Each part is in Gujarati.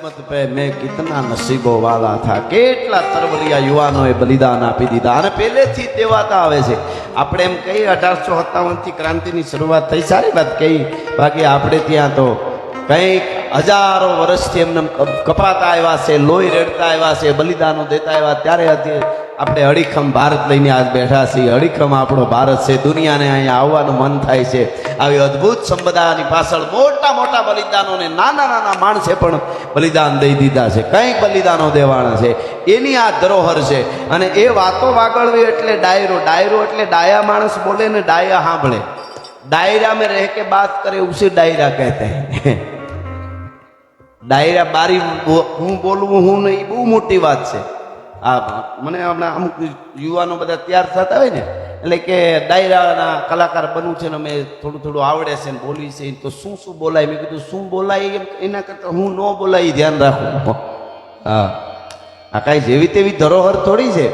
કિસ્મત પે મેં કિતના નસીબો વાલા થા. કેટલા તરવરિયા યુવાનોએ બલિદાન આપી દીધા. અને પહેલેથી દેવાતા આવે છે. આપણે એમ કહીએ, અઢારસો સત્તાવનથી ક્રાંતિની શરૂઆત થઈ. સારી વાત કહી. બાકી આપણે ત્યાં તો કંઈક હજારો વર્ષથી એમને કપાતા આવ્યા છે, લોહી રેડતા આવ્યા છે, બલિદાનો દેતા આવ્યા. ત્યારે આપણે અડીખમ ભારત લઈને આજ બેઠા છીએ. અડીખમ આપણો ભારત છે. દુનિયાને અહીંયા આવવાનું મન થાય છે. આવી અદ્ભુત સંપદાની પાછળ મોટા મોટા બલિદાનોને નાના નાના માણસે પણ બલિદાન દઈ દીધા છે. કંઈક બલિદાનો દેવાના છે. એની આ ધરોહર છે. અને એ વાતો વાગળવી એટલે ડાયરો. ડાયરો એટલે ડાયા માણસ બોલે ને ડાયા સાંભળે. ડાયરા મેં રહે કે બાત કરે ઉસી ડાયરા કહેતે. ડાયરા બારી હું બોલવું હું નહીં, બહુ મોટી વાત છે. આ મને હમણાં અમુક યુવાનો બધા તૈયાર થતા હોય ને, એટલે કે ડાયરાના કલાકાર બનવું છે ને અમે થોડું થોડું આવડે છે ને બોલી છે, તો શું શું બોલાય? મેં કીધું, શું બોલાય એમ, એના કરતાં હું ન બોલાય, ધ્યાન રાખું. હા. આ કાંઈ જેવી તેવી ધરોહર થોડી છે.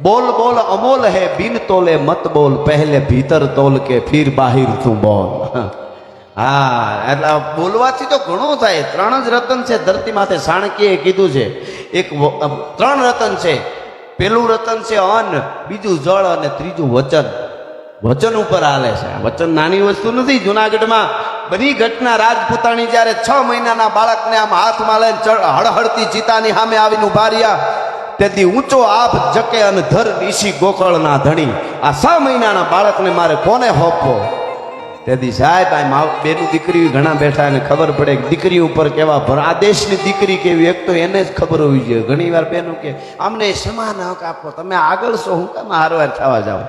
બોલ બોલ અમોલ હે, બિન તોલે મત બોલ, પહેલે ભીતર તોલ કે ફિર બાહિર તું બોલ. હા, એટલે બોલવાથી તો ઘણું થાય. ત્રણ જ રતન છે, ધરતી માથે સાણકીએ કીધું છે. એક ત્રણ રતન છે. પેલું રતન છે અન્ન, બીજું જળ અને ત્રીજું વચન. વચન ઉપર હાલે છે. વચન નાની વસ્તુ નથી. જુનાગઢમાં બની ઘટના રાજપૂતાણી જ્યારે છ મહિનાના બાળકને આમ હાથમાં લઈને હળહળતી ચિતાની સામે આવીને ઊભા તેથી ઊંચો આભ જકે અને ધર ઈશી ગોકળના ધણી. આ છ મહિનાના બાળકને મારે કોને હોપવો તેથી સાહેબ, આ મા બેનું દીકરી ઘણા બેઠા અને ખબર પડે દીકરી ઉપર કેવા ભર આ દેશની દીકરી કેવી, એક તો એને જ ખબર હોવી જોઈએ. ઘણી વાર બેનું કે, અમને સમાન હક આપો, તમે આગળ છો, હું કામ હારવાર થવા જાઓ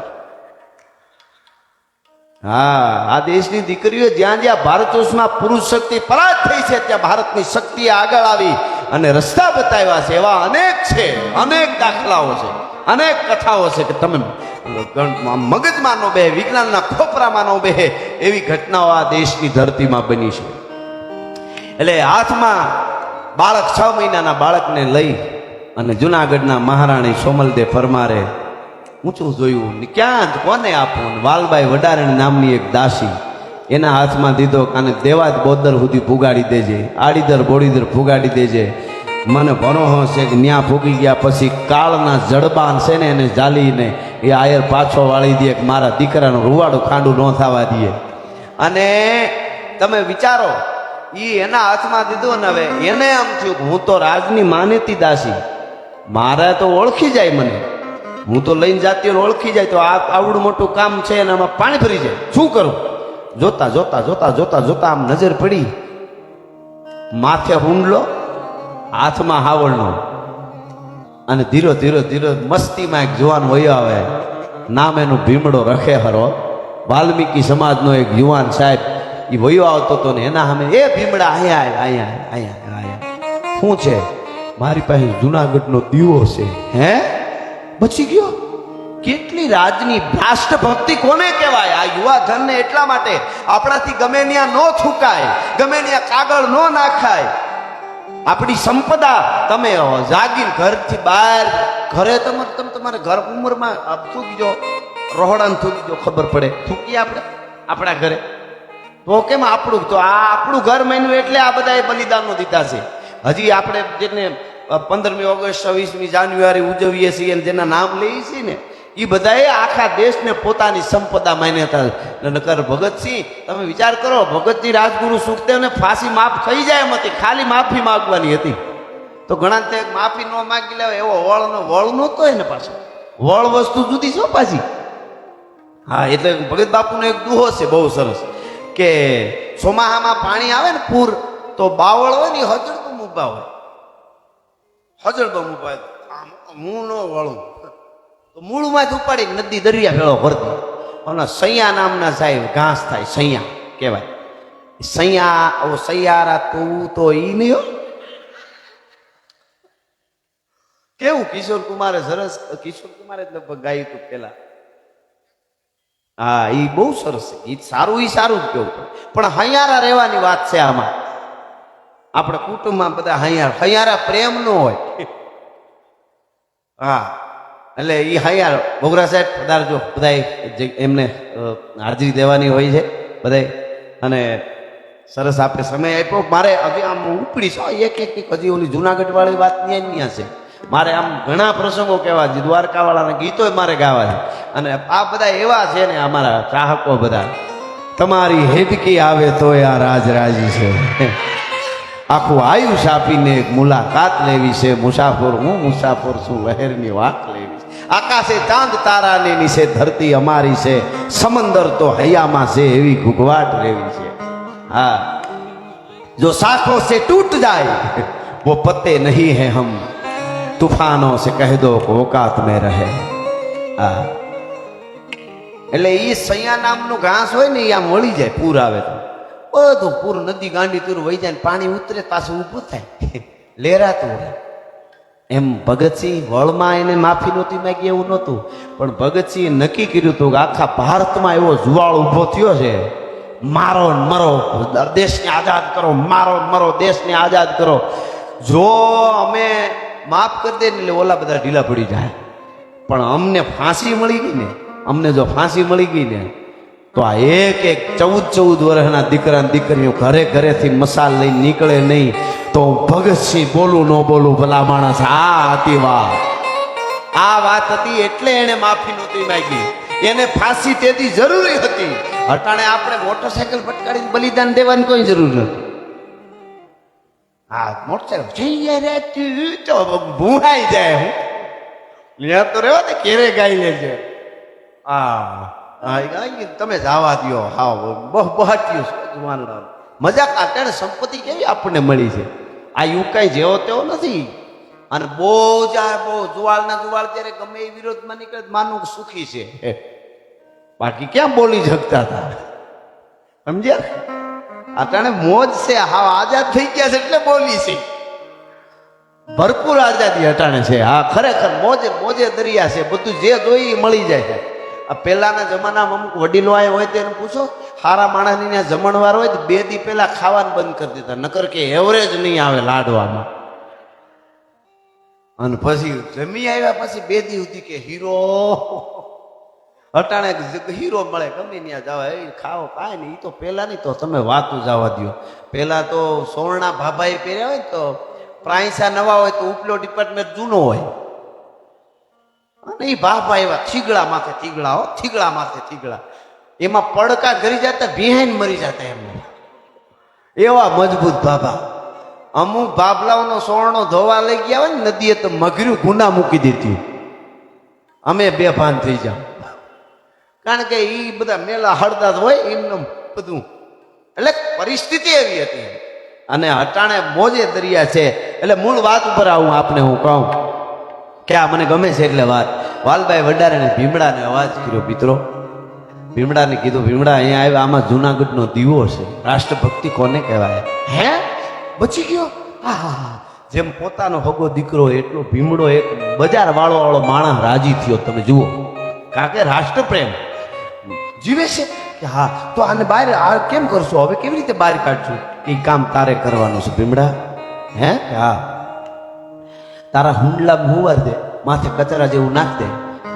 હા, આ દેશની દીકરીઓ જ્યાં જ્યાં ભારત વર્ષમાં પુરુષ શક્તિ પરાજ થઈ છે, ત્યાં ભારતની શક્તિ આગળ આવી અને રસ્તા બતાવ્યા છે. એવા અનેક છે, અનેક દાખલાઓ છે, અનેક કથાઓ છે કે તમે મગજમાં નો બે, વિજ્ઞાનના ખોપરામાં નો બે એવી ઘટનાઓ આ દેશની ધરતીમાં બની છે. એટલે હાથમાં બાળક છ મહિનાના બાળકને લઈ અને જુનાગઢના મહારાણી સોમલદે ફરમારે, ઊંચું જોયું ને ક્યાં જ કોને આપવું? વાલભાઈ વડારણી નામની એક દાસી એના હાથમાં દીધો અને જ બોદર સુધી ફુગાડી દેજે, આડીદર બોડીદર ફુગાડી દેજે. મને ભરોહો છે કે ન્યા ફૂગી ગયા પછી કાળના જડબાન છે ને એને જાલીને એ આયર પાછો વાળી દે કે મારા દીકરાનું રૂવાડું ખાંડું ન થવા દે. અને તમે વિચારો એ એના હાથમાં દીધું ને હવે એને આમ થયું હું તો રાજની માનેતી દાસી. મારે તો ઓળખી જાય મને. હું તો લઈને જાતી ઓળખી જાય તો આ આવડું મોટું કામ છે અને આમાં પાણી ભરી જાય. શું કરું? જોતા જોતા જોતા જોતા જોતા આમ નજર પડી. માથે હુંડલો હાથમાં હાવળનો અને ધીરો ધીરો ધીરો મસ્તીમાં એક જુવાન વયો આવે. નામ એનું ભીમડો રખે હરો. વાલ્મીકી સમાજનો એક યુવાન સાહેબ એ વયો આવતો હતો ને એના સામે, એ ભીમડા, અહીંયા અહીંયા અહીંયા અહીંયા શું છે? મારી પાસે જુનાગઢનો દીવો છે. હે? બચી ગયો? કેટલી રાજની રાષ્ટ્રભક્તિ કોને કહેવાય? આ યુવા ધનને એટલા માટે આપણાથી ગમે ત્યાં ન થૂકાય, ગમે ત્યાં કાગળ ન નાખાય. આપણી સંપદા તમે જાગીને ઘરથી બહાર, ઘરે તમે તમે તમારા ઘર ઉંમરમાં થૂકી જો રોહડાને થૂકી જો ખબર પડે. થૂકીએ આપણે, આપણા ઘરે. તો કેમ આપણું, તો આ આપણું ઘર માન્યું એટલે આ બધા બલિદાનો દીધા છે. હજી આપણે જેને પંદરમી ઓગસ્ટ, છવ્વીસમી જાન્યુઆરી ઉજવીએ છીએ જેના નામ લઈએ છીએ ને એ બધાએ આખા દેશને પોતાની સંપદા માન્યતા નકર ભગતસિંહ, તમે વિચાર કરો, ભગતજી રાજગુરુ સુખદેવને ફાંસી માફ થઈ જાય એમ હતી, ખાલી માફી માગવાની હતી. તો ઘણા તે માફી ન માગી લેવા એવો વળનો વળ નહોતો એને પાછો વળ વસ્તુ જુદી છો પાછી. હા, એટલે ભગત બાપુનો એક દુહો છે, બહુ સરસ, કે ચોમાહામાં પાણી આવે ને પૂર, તો બાવળ હોય ને હજળબમ ઊભા હોય. હજળ ઊભા હોય. આમ, હું ન વળું. તો મૂળમાં જ ઉપાડી નદી દરિયા ભેળો ભરતી અને સૈયા નામના સાહેબ ઘાસ થાય, સૈયા કહેવાય. સૈયા, ઓ સૈયારા તું તો ઈ નહીં કેવું કિશોર કુમારે સરસ, કિશોર કુમારે જ લગભગ ગાયું હતું પેલા હા એ બહુ સરસ ગીત સારું એ સારું જ કેવું પણ હૈયારા રહેવાની વાત છે આમાં. આપણે કુટુંબમાં બધા હૈયાર, હૈયારા પ્રેમ નો હોય. હા. એટલે એ હૈયાર બોગરા સાહેબ પધારજો બધાય જે એમને હાજરી દેવાની હોય છે, બધાય. અને સરસ આપણે સમય આપ્યો. મારે હવે આમ ઉપડી છો એક એક હજી ઓલી જુનાગઢવાળી વાત ત્યાં ત્યાં છે. મારે આમ ઘણા પ્રસંગો કહેવા છે, દ્વારકાવાળાના ગીતોય મારે ગાવા છે. અને આ બધા એવા છે ને, અમારા ચાહકો બધા. તમારી હેદકી આવે તો આ રાજરાજી છે. આખું આયુષ આપીને એક મુલાકાત લેવી છે, મુસાફર, હું મુસાફર છું, લહેરની વાત લેવી. આકાશે ચાંદ તારાની નીચે ધરતી અમારી છે સમંદર તો હૈયામાં છે એવી ઘૂઘવાટ રહેવી છે હા જો સાખો સે ટૂટ જાય વો પતે નહીં હે હમ તૂફાનો સે કહે દો ઓકાત મેં રહે હા એટલે એ સૈયા નામનું ઘાસ હોય ને એ આમ વળી જાય પૂર આવે તો બધું પૂર નદી ગાંડી તુર વહી જાય પાણી ઉતરે પાછું ઊભું થાય લેરાતું હોય એમ ભગતસિંહ વળમાં એને માફી નહોતી માગી, એવું નહોતું. પણ ભગતસિંહ નક્કી કર્યું હતું કે આખા ભારતમાં એવો જુવાળ ઊભો થયો છે. મારો મરો દેશને આઝાદ કરો, મારો મરો દેશને આઝાદ કરો. જો અમે માફ કરી દે એટલે ઓલા બધા ઢીલા પડી જાય. પણ અમને ફાંસી મળી ગઈ ને, અમને જો ફાંસી મળી ગઈ ને, તો આ એક એક ચૌદ ચૌદ વર્ષના દીકરા દીકરીઓ ઘરે ઘરેથી મસાલ લઈને નીકળે નહીં. તો ભગતસિંહ બોલું, ન બોલું, ભલા માણસ. આ હતી વાત. આ વાત હતી એટલે એને માફી નહોતી માંગી. એને ફાંસી તેથી જરૂરી હતી. અટાણે આપણે મોટરસાયકલ પટકાડીને બલિદાન દેવાની કોઈ જરૂર નથી. હા મોટરસાયકલ તું ભૂહાઈ જાય હું. ત્યાં તો રહેવા ને કેરે ગાઈ લેજે. હા તમે જવા દ્યો. હા બહુ બહાટ્યું મજાક આ તેને સંપત્તિ કેવી આપણને મળી છે? આ યુકાઈ કાંઈ જેવો તેવો નથી. અને બહુ જાય બહુ જુવાળના જુવાળ ત્યારે ગમે એ વિરોધમાં નીકળે માનવું સુખી છે. બાકી ક્યાં બોલી શકતા હતા? સમજ્યા? અટાણે મોજ છે હા આઝાદ થઈ ગયા છે એટલે બોલી છે. ભરપૂર આઝાદી અટાણે છે. હા, ખરેખર મોજે મોજે દરિયા છે. બધું જે જોઈ મળી જાય છે. આ પહેલાના જમાનામાં અમુક વડીલો આવ્યા હોય તેને પૂછો સારા માણસની ત્યાં જમણવાર હોય તો બે દી પહેલા ખાવાનું બંધ કરી દેતા, નકર કે એવરેજ નહીં આવે લાડવામાં. અને પછી જમી આવ્યા પછી બે દી સુધી કે, હીરો. અટાણે હીરો મળે, ગમે ત્યાં જવા, એ ખાઓ, કાંઈ નહીં એ તો પહેલાં નહીં તો તમે વાતું જવા દો પહેલાં તો સોરણા ભાભાએ પહેર્યા હોય તો પ્રાંસા નવા હોય તો ઉપલો ડિપાર્ટમેન્ટ જૂનો હોય. અને એ ભાભા એવા થીગડા માથે થીગડા હો થીગડા માથે થીગડા એમાં પડકા ઘરી જતા બિહાઈન મરી જતા એમને એવા મજબૂત ભાભા અમુક ભાભલાઓનો સોરણો ધોવા લઈ ગયા હોય ને, નદીએ તો મગર્યું, ગુના મૂકી દીધી. અમે બે ભાન થઈ જાવ કારણ કે એ બધા મેલા હળદા જ હોય, એમને બધું. એટલે પરિસ્થિતિ એવી હતી. અને હટાણે મોજે દરિયા છે. એટલે મૂળ વાત ઉપર આવું, આપને હું કહું. કે આ મને ગમે છે એટલે વાત. વાલભાઈ વડારે ભીમડાને અવાજ કર્યો મિત્રો ભીમડાને કીધું, ભીમડા, અહીંયા આવ્યા, આમાં જુનાગઢનો દીવો છે. રાષ્ટ્રભક્તિ કોને કહેવાય? હે? બચી ગયો? હા હા હા. જેમ પોતાનો હગો દીકરો એટલો ભીમડો એક બજાર વાળો વાળો માણસ રાજી થયો. તમે જુઓ. કારણ કે રાષ્ટ્રપ્રેમ? જીવે છે? કે હા. તો આને બહાર, આ કેમ કરશો? હવે કેવી રીતે બહાર કાઢશું? એ કામ તારે કરવાનું છે, ભીમડા? હે? હા. તારા હુંડલા હુંવાર દે, માથે કચરા જેવું નાખ દે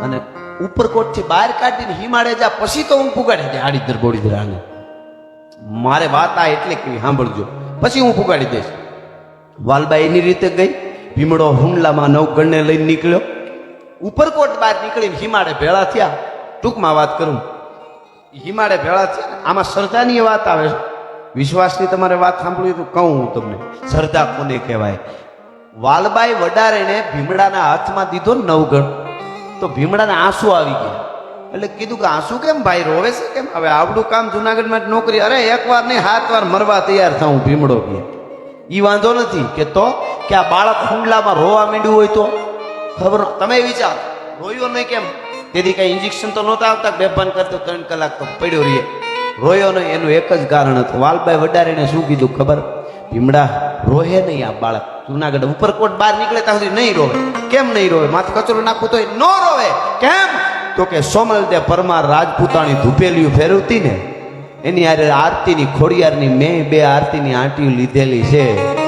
અને ઉપરકોટથી બહાર કાઢીને હિમાડે જા, પછી તો હું પુગાડી દે આડી દર ગોળી દર મારે વાત આ એટલે કેવી સાંભળજો. પછી હું પુગાડી દઈશ. વાલબા એની રીતે ગઈ, ભીમડો હુંડલામાં નવગણને લઈને નીકળ્યો. ઉપરકોટ બહાર નીકળીને હિમાડે ભેળા થયા. ટૂંકમાં વાત કરું. હિમાડે ભેળા થયા આમાં શ્રદ્ધાની વાત આવે છે. વિશ્વાસની તમારે વાત સાંભળવી તો કહું હું તમને. શ્રદ્ધા કોને કહેવાય? વાલબાઈ વડારેને ભીમડાના હાથમાં દીધો નવગણ. તો ભીમડાને આંસુ આવી ગયા. એટલે કીધું કે આંસુ કેમ ભાઈ રોવે છે કેમ? હવે આવડું કામ જુનાગઢમાં નોકરી અરે, એકવાર નહીં સાત વાર મરવા તૈયાર થાઉં ભીમડો ગયા. એ વાંધો નથી કે તો કે આ બાળક હુંડલામાં રોવા માંડ્યું હોય તો? ખબર તમે વિચાર, રોયો નહીં કેમ? તેથી કઈ ઇન્જેક્શન તો નહોતા આવતા, બેભાન કરતો ત્રણ કલાક તો પડ્યો રહીએ રોયો નહીં, એનું એક જ કારણ હતું. વાલભાઈ વડારીને શું કીધું ખબર? ભીમડા, રોહે નહીં આ બાળક. જુનાગઢ ઉપરકોટ બહાર નીકળે ત્યાં સુધી નહીં રોવે. કેમ નહીં રોવે? માથે કચરો નાખવું તો ન રોવે. કેમ? તો કે સોમલદે પરમાર રાજપૂતાણી ધૂપેલિયું ફેરવતી ને, એની આરે આરતીની ખોડિયારની મેં બે આરતીની આંટીઓ લીધેલી છે.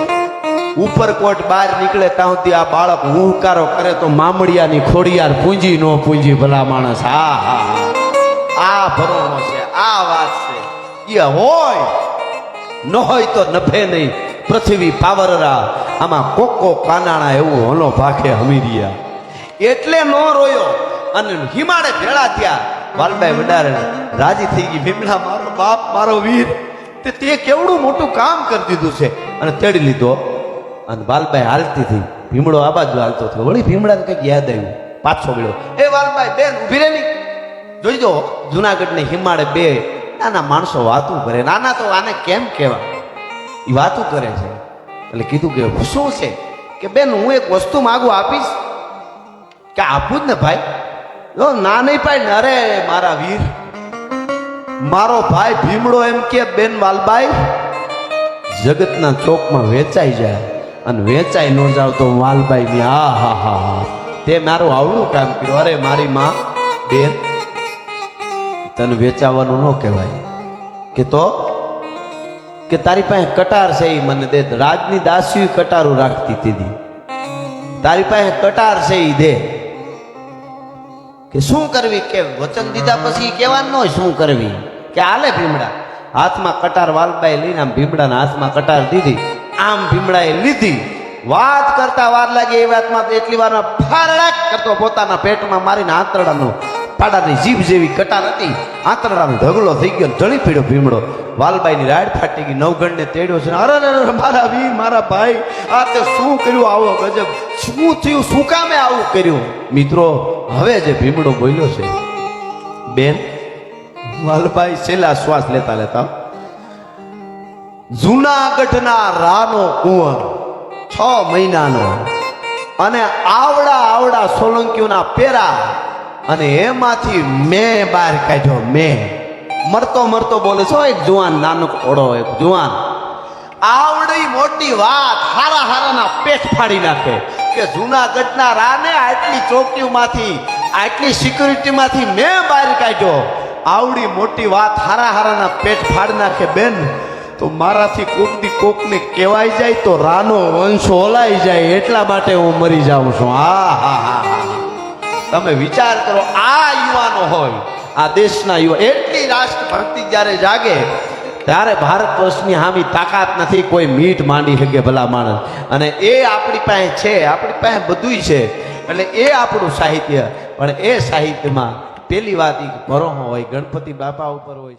ઉપરકોટ બહાર નીકળે ત્યાં સુધી આ બાળક હુંકારો કરે તો મામડિયાની ખોડિયાર પૂંજી નો પૂંજી ભલા માણસ. હા હા આ ભરોનો છે, આ વાત છે. એ હોય. ન હોય તો નફે નહીં. પૃથ્વી પાવરરા. આમાં કોકો કાનાણા એવું હલો ભાખે હમીરિયા. એટલે નો રોયો. અને હિમાડે ભેળા થયા. વાલભાઈ વડારે, રાજી થઈ ગઈ ભીમલા, મારો બાપ, મારો વીર. તે તે કેવડું મોટું કામ કરી દીધું છે. અને તેડી લીધો. અને વાલભાઈ હાલતી થઈ. ભીમડો આ બાજુ હાલતો થયો. વળી ભીમડાને કંઈક યાદ આવ્યું. પાછો ગયો. એ વાલભાઈ બેન ઊભી રહે ની જોઈજો જુનાગઢ ને હિમાડે બે નાના માણસો વાતું કરે નાના તો આને કેમ કહેવાય? એ વાતો કરે છે. એટલે કીધું કે શું છે? કે બેન, હું એક વસ્તુ માગું આપીશ? કે આપું જ ને ભાઈ? જો ના નહીં પાય ને અરે મારા વીર. મારો ભાઈ ભીમડો એમ કે, બેન, વાલબાઈ, જગતના ચોકમાં વેચાઈ જાય અને વેચાઈ ન જાવ તો વાલબાઈ ની આ, હા હા હા. તે મારું આવડું કામ કર્યું. અરે, મારી માં, બેન, તને વેચાવાનું ન કહેવાય. કે તો કે તારી પાસે કટાર છે એ મને દે. રાજની દાસીઓ કટારું રાખતી હતી તારી પાસે કટાર છે એ દે. કે શું કરવી? કે વચન દીધા પછી કહેવા હોય શું કરવી? કે આલે ભીમડા? હાથમાં કટાર વાલબાએ લઈને આમ ભીમડાના હાથમાં કટાર દીધી. આમ ભીમડાએ લીધી. વાત કરતા વાર લાગી એ વાતમાં એટલી વારમાં ફારડાક કરતો પોતાના પેટમાં મારીને આંતરડાનો પાડાની જીભ જેવી કટાર હતી. આંતરડાનો ઢગલો થઈ ગયો ઢળી પીડ્યો ભીમડો. વાલબાઈની રાડ ફાટી ગઈ, નવગણને તેડ્યો છે. અરે અરે મારા વી મારા ભાઈ, આ તે શું કર્યું? આવો ગજબ. શું થયું? શું કામે આવું કર્યું? મિત્રો, હવે જે ભીમડો બોલ્યો છે, બેન વાલભાઈ છેલ્લા શ્વાસ લેતા લેતા, જુનાગઢના રાનો કુંવર, છ મહિનાનો, અને આવડા આવડા સોલંકીઓના પેરા અને એમાંથી મેં બહાર કાઢ્યો, મેં. મરતો મરતો બોલે છો એક જુવાન નાનો ઓળો, એક જુવાન. આવડી મોટી વાત હારા હારાના પેટ ફાડી નાખે કે જૂનાગઢના રાને આટલી ચોકીઓમાંથી, આટલી સિક્યુરિટીમાંથી મેં બહાર કાઢ્યો. આવડી મોટી વાત હારા હારાના પેટ ફાડી નાખે, બેન, તો મારાથી કોકની કોકને કહેવાય જાય તો રાનો વંશ ઓલાઈ જાય, એટલા માટે હું મરી જાઉં છું. હા હા હા. તમે વિચાર કરો, આ યુવાનો હોય, આ દેશના યુવા, એટલી રાષ્ટ્રભક્તિ જ્યારે જાગે, ત્યારે ભારત વર્ષની હામી તાકાત નથી, કોઈ મીઠ માંડી શકે ભલા માણસ. અને એ આપણી પાસે છે, આપણી પાસે બધુંય છે, એટલે એ આપણું સાહિત્ય, પણ એ સાહિત્યમાં પેલી વાત એ ભરોહો હોય, ગણપતિ બાપા ઉપર હોય.